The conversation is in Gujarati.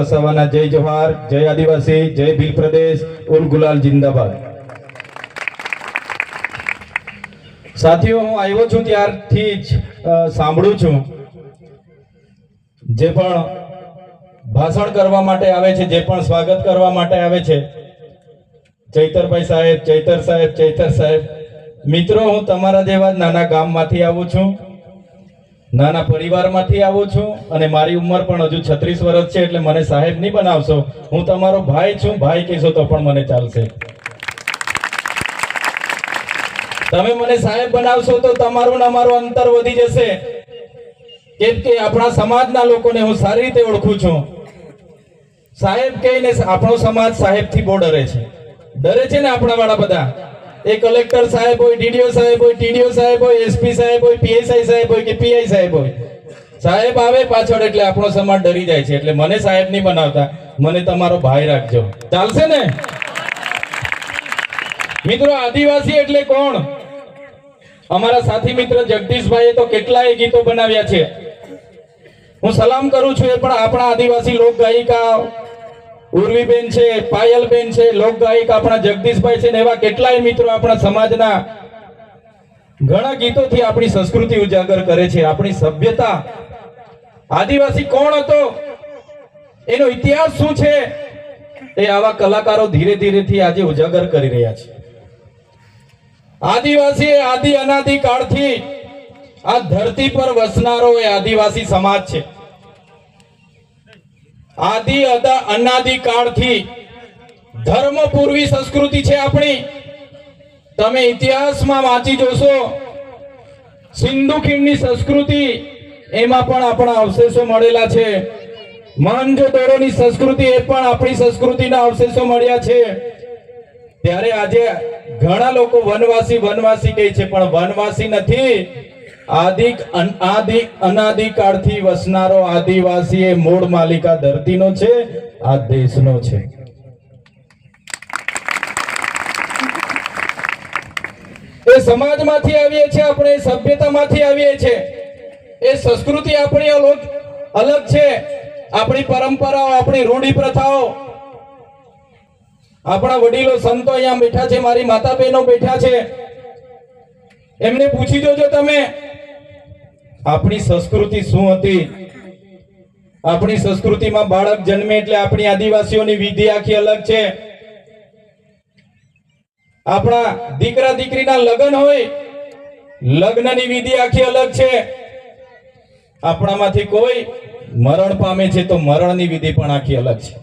વસાવાના જય જવાહર, જય આદિવાસી, જય ભીલ પ્રદેશ, ઉલ ગુલાલ જિંદાબાદ. સાથીઓ, હું આવ્યો છું ત્યારથી જ સાંભળું છું જે પણ ભાષણ કરવા માટે આવે છે, જે પણ સ્વાગત કરવા માટે આવે છે. ચૈતરભાઈ સાહેબ, ચૈતર સાહેબ ચૈતર સાહેબ. મિત્રો, હું તમારા જેવા નાના ગામમાંથી આવું છું. નાના પરિવારમાંથી આવું છું અને મારી ઉંમર પણ હજુ છત્રીસ વર્ષ છે એટલે મને સાહેબ નહીં બનાવશો. હું તમારો ભાઈ છું, ભાઈ કહેશો તો પણ મને ચાલશે. તમે મને સાહેબ બનાવશો તો તમારું ને અમારું અંતર વધી જશે. કેમ કે આપણા સમાજના લોકોને હું સારી રીતે ઓળખું છું. સાહેબ કહીને આપણો સમાજ સાહેબથી બહુ ડરે છે. ડરે છે ને આપણા વાળા બધા? એ કલેક્ટર સાહેબ હોય, ડીડીઓ સાહેબ હોય, ટીડીઓ સાહેબ હોય, એસપી સાહેબ હોય, પીએસઆઈ સાહેબ હોય કે પીઆઈ સાહેબ હોય. સાહેબ આવે પાછળ એટલે આપણો સમાજ ડરી જાય છે. એટલે મને સાહેબ નહીં બનાવતા. મને તમારો ભાઈ રાખજો. ચાલશે ને? મિત્રો, આદિવાસી એટલે કોણ? અમારા સાથી મિત્ર જગદીશભાઈએ તો કેટલાય ગીતો બનાવ્યા છે. હું સલામ કરું છું એ પણ આપણા આદિવાસી લોક ગાયિકા ઉર્વીબેન છે, પાયલબેન છે, લોકગાયક આપણા જગદીશભાઈ છે ને એવા કેટલાય મિત્રો આપણા સમાજના ઘણા ગીતોથી આપણી સંસ્કૃતિ ઉજાગર કરે છે, આપણી સભ્યતા. આદિવાસી કોણ હતો? એનો ઇતિહાસ શું છે? એ આવા કલાકારો ધીરે ધીરેથી આજે ઉજાગર કરી રહ્યા છે. આદિવાસી આદિ અનાદિ કાળથી આ ધરતી પર વસનારો એ આદિવાસી સમાજ છે. આદિ અનાદિ કાળથી ધર્મ પૂર્વી સંસ્કૃતિ છે આપણી. તમે ઇતિહાસમાં વાંચી જોશો, સિંધુ ખીણની સંસ્કૃતિ એમાં પણ આપણા અવશેષો મળેલા છે. મોહેંજો-દડોની સંસ્કૃતિ એ પણ આપણી સંસ્કૃતિના અવશેષો મળ્યા છે. ત્યારે આજે ઘણા લોકો વનવાસી વનવાસી કહે છે, પણ વનવાસી નથી. આદિક અન- આદિ અનાદિ કાળથી વસનારો આદિવાસી એ મૂળ માલિકા ધરતીનો છે, આ દેશનો છે. એ સમાજમાંથી આવીએ છીએ, આપણે સભ્યતામાંથી આવીએ છીએ. એ સંસ્કૃતિ આપણી અલગ અલગ છે. આપણી પરંપરાઓ, આપણી રૂઢી પ્રથાઓ. આપણા વડીલો સંતો અહીંયા બેઠા છે, મારી માતા બહેનો બેઠા છે. એમને પૂછી જોજો તમે. આપણી સંસ્કૃતિ શું હતી? આપણી સંસ્કૃતિમાં બાળક જન્મે એટલે આપણી આદિવાસીઓની વિધિ આખી અલગ છે. આપણા દીકરા દીકરીના લગ્ન હોય, લગ્નની વિધિ આખી અલગ છે. આપણામાંથી કોઈ મરણ પામે છે તો મરણની વિધિ પણ આખી અલગ છે.